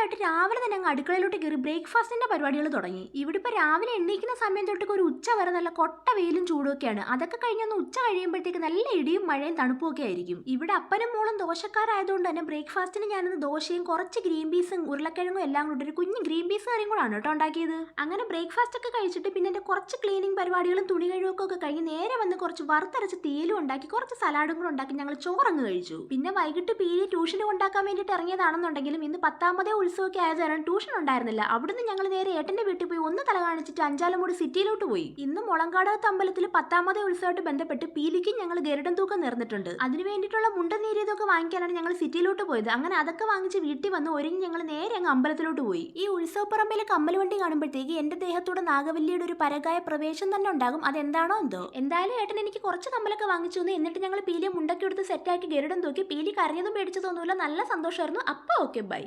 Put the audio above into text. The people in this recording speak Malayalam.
ആയിട്ട് രാവിലെ തന്നെ അങ്ങ് അടുക്കളയിലോട്ട് കയറി ബ്രേക്ക്ഫാസ്റ്റിന്റെ പരിപാടികൾ തുടങ്ങി. ഇവിടെ ഇപ്പോൾ രാവിലെ എണ്ണീക്കുന്ന സമയം തൊട്ടൊക്കെ ഒരു ഉച്ച വരെ നല്ല കൊട്ട വെയിലും ചൂടൊക്കെയാണ് അതൊക്കെ കഴിഞ്ഞൊന്ന് ഉച്ച കഴിയുമ്പോഴത്തേക്ക് നല്ല ഇടിയും മഴയും തണുപ്പും ഒക്കെ ആയിരിക്കും. ഇവിടെ അപ്പനും മോളും ദോശക്കാരായതുകൊണ്ട് തന്നെ ബ്രേക്ക്ഫാസ്റ്റിന് ഞാനിന്ന് ദോശയും കുറച്ച് ഗ്രീൻ പീസും ഉരുളക്കിഴങ്ങും എല്ലാം കൂടി ഒരു കുഞ്ഞ് ഗ്രീൻ പീസ് കറിയും കൂടാണ് കേട്ടോ ഉണ്ടാക്കിയത്. അങ്ങനെ ബ്രേക്ക്ഫാസ്റ്റ് ഒക്കെ കഴിച്ചിട്ട് പിന്നെ എന്റെ കുറച്ച് ക്ലീനിങ് പരിപാടികളും തുണി കഴിവൊക്കെ ഒക്കെ കഴിഞ്ഞ് നേരെ വന്ന് കുറച്ച് വറുത്തരച്ച് തേലും ഉണ്ടാക്കി കുറച്ച് സലാഡും കൂടെ ഉണ്ടാക്കി ഞങ്ങൾ ചോറങ്ങ് കഴിച്ചു. പിന്നെ വൈകിട്ട് പീരി ട്യൂഷന് കൊണ്ടാക്കാൻ വേണ്ടിയിട്ട് ഇറങ്ങിയതാണെന്നുണ്ടെങ്കിലും ഇന്ന് പത്താമതേ ഉത്സവമൊക്കെ ആയത് കാരണം ട്യൂഷൻ ഉണ്ടായിരുന്നില്ല. അവിടുന്ന് ഞങ്ങൾ നേരെ ഏട്ടന്റെ വീട്ടിൽ പോയി ഒന്ന് തല കാണിച്ചിട്ട് അഞ്ചാലമൂടി സിറ്റിയിലോട്ട് പോയി. ഇന്ന് മുളങ്കാടകത്ത് അമ്പലത്തിൽ പത്താമതേ ഉത്സവമായിട്ട് ബന്ധപ്പെട്ട് പീലിക്കും ഞങ്ങൾ ഗരുഡൻ തൂക്കം നേർന്നിട്ടുണ്ട്. അതിന് വേണ്ടിയിട്ടുള്ള മുണ്ടൻ വാങ്ങിക്കാനാണ് ഞങ്ങൾ സിറ്റിയിലോട്ട് പോയത്. അങ്ങനെ അതൊക്കെ വാങ്ങിച്ച് വീട്ടിൽ വന്ന് ഒരുങ്ങി ഞങ്ങൾ നേരെ അങ്ങ് അമ്പലത്തിലോട്ട് പോയി. ഈ ഉത്സവപ്പറമ്പിലെ കമ്മൽവണ്ടി കാണുമ്പോഴത്തേക്ക് എന്റെ ദേഹത്തോടെ നാഗവല്ലിയുടെ ഒരു പരകായ പ്രവേശം തന്നെ ഉണ്ടാകും. അതെന്താണോ എന്തോ. എന്തായാലും ഏട്ടൻ എനിക്ക് കുറച്ച് കമ്മലൊക്കെ വാങ്ങിച്ചു തന്നു. എന്നിട്ട് ഞങ്ങൾ പീലിയെ മുണ്ടൊക്കെ എടുത്ത് സെറ്റാക്കി ഗരുഡൻ തൂക്കി പീലി കരഞ്ഞതും പേടിച്ചതൊന്നുമില്ല നല്ല സന്തോഷമായിരുന്നു. അപ്പോൾ ഓക്കെ ബൈ